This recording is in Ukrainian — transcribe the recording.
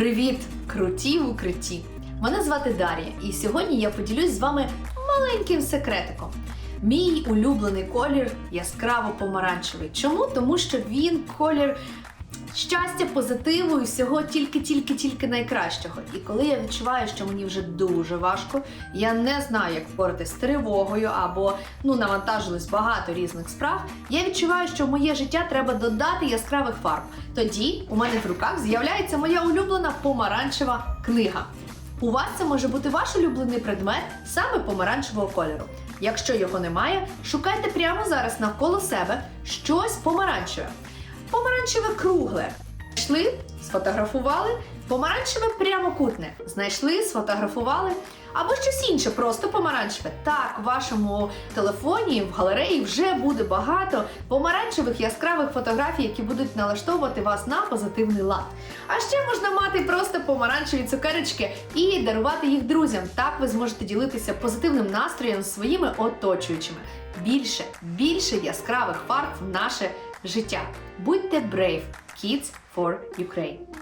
Привіт, круті в укритті! Мене звати Дар'я, і сьогодні я поділюсь з вами маленьким секретиком. Мій улюблений колір яскраво помаранчевий. Чому? Тому що він колір щастя, позитиву і всього тільки-тільки-тільки найкращого. І коли я відчуваю, що мені вже дуже важко, я не знаю, як впоратись з тривогою або ну навантажилось багато різних справ. Я відчуваю, що в моє життя треба додати яскравих фарб. Тоді у мене в руках з'являється моя улюблена помаранчева книга. У вас це може бути ваш улюблений предмет саме помаранчевого кольору. Якщо його немає, шукайте прямо зараз навколо себе щось помаранчеве. Помаранчеве кругле. Знайшли, сфотографували. Помаранчеве прямокутне. Знайшли, сфотографували. Або щось інше, просто помаранчеве. Так, в вашому телефоні, в галереї вже буде багато помаранчевих яскравих фотографій, які будуть налаштовувати вас на позитивний лад. А ще можна мати просто помаранчеві цукерочки і дарувати їх друзям. Так ви зможете ділитися позитивним настроєм своїми оточуючими. Більше, більше яскравих фарб в наше життя. Будьте brave! Kids for Ukraine!